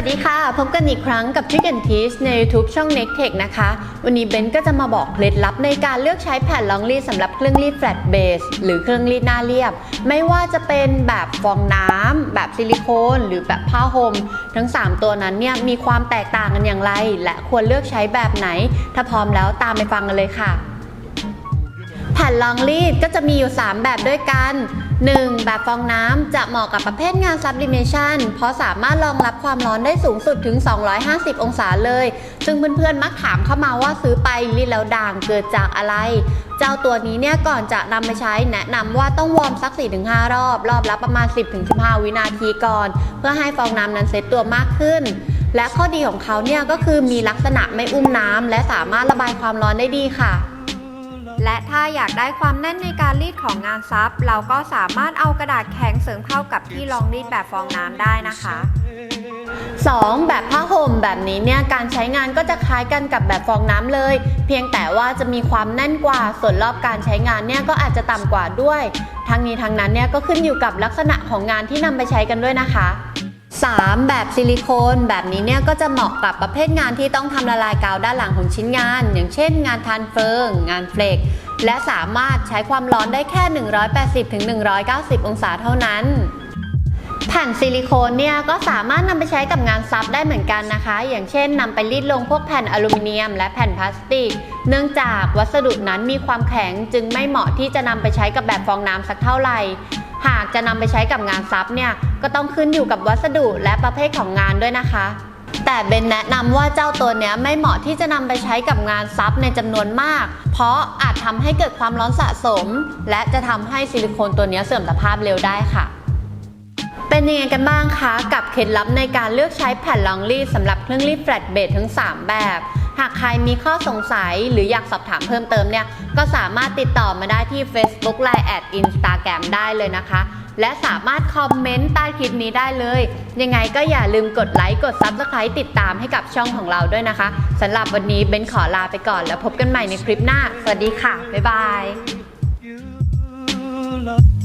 วัสดีค่ะ พบกันอีกครั้งกับ Trick and Teach ใน YouTube ช่อง Next e c h นะคะ วันนี้เบนก็จะมาบอกเคล็ดลับในการเลือกใช้แผ่นรองรีดสำหรับเครื่องรีด flat base หรือเครื่องรีดหน้าเรียบ ไม่ว่าจะเป็นแบบฟองน้ำแบบซิลิโคนหรือแบบผ้าห่มทั้ง 3 ตัวนั้นเนี่ยมีความแตกต่างกันอย่างไร และควรเลือกใช้แบบไหน ถ้าพร้อมแล้วตามไปฟังกันเลยค่ะ แผ่นรองรีดก็จะมีอยู่ 3 แบบด้วยกัน 1. แบบฟองน้ำจะเหมาะกับประเภทงาน sublimation เพราะสามารถรองรับความร้อนได้สูงสุดถึง 250 องศาเลย ซึ่งเพื่อนๆ มักถามเข้ามาว่าซื้อไปรีดแล้วด่างเกิดจากอะไร เจ้าตัวนี้เนี่ยก่อนจะนำไปใช้แนะนำว่าต้องวอร์มสัก 4-5 รอบ รอบละประมาณ 10-15 วินาทีก่อน เพื่อให้ฟองน้ำนั้นเซตตัวมากขึ้นและข้อดีของเขาเนี่ยก็คือมีลักษณะไม่อุ้มน้ำและสามารถระบายความร้อนได้ดีค่ะ และถ้าอยากได้ความแน่นในการรีดของงานซับ เราก็สามารถเอากระดาษแข็งเสริมเข้ากับที่รองรีดแบบฟองน้ำได้นะคะ 2. แบบผ้าห่มแบบนี้เนี่ยการใช้งานก็จะคล้ายกันกับแบบฟองน้ำเลย เพียงแต่ว่าจะมีความแน่นกว่าส่วนรอบการใช้งานเนี่ยก็อาจจะต่ำกว่าด้วย ทั้งนี้ทั้งนั้นเนี่ยก็ขึ้นอยู่กับลักษณะของงานที่นำไปใช้กันด้วยนะคะ 3. แบบซิลิโคนแบบนี้เนี่ยก็จะเหมาะกับประเภทงานที่ต้องทำละลายกาวด้านหลังของชิ้นงาน อย่างเช่น งานทานเฟิง งานเฟลกและสามารถใช้ความร้อนได้แค่ 180-190 องศาเท่านั้น แผ่นซิลิโคนเนี่ยก็สามารถนำไปใช้กับงานซับได้เหมือนกันนะคะ อย่างเช่นนำไปรีดลงพวกแผ่นอลูมิเนียม และแผ่นพลาสติก เนื่องจากวัสดุนั้นมีความแข็งจึงไม่เหมาะที่จะนำไปใช้กับแบบฟองน้ำสักเท่าไหร่ หากจะนำไปใช้กับงานซับเนี่ยก็ต้องขึ้นอยู่กับวัสดุและประเภทของงานด้วยนะคะแต่เบนแนะนำว่าเจ้าตัวเนี้ยไม่เหมาะที่จะนำไปใช้กับงานซับในจำนวนมาก เพราะอาจทำให้เกิดความร้อนสะสม และจะทำให้ซิลิโคนตัวนี้เสื่อมสภาพเร็วได้ค่ะ เป็นยังไงกันบ้างคะกับเคล็ดลับในการเลือกใช้แผ่นรองรีดสำหรับเครื่องรีดแฟลตเบดทั้ง 3 แบบ หากใครมีข้อสงสัยหรืออยากสอบถามเพิ่มเติมเนี่ย ก็สามารถติดต่อมาได้ที่ Facebook Line แอด Instagram ได้เลยนะคะ และสามารถคอมเมนต์ใต้คลิปนี้ได้เลย ยังไงก็อย่าลืมกดไลค์กด Subscribe ติดตามให้กับช่องของเราด้วยนะคะสำหรับวันนี้เบนขอลาไปก่อน แล้วพบกันใหม่ในคลิปหน้า สวัสดีค่ะบ๊ายบาย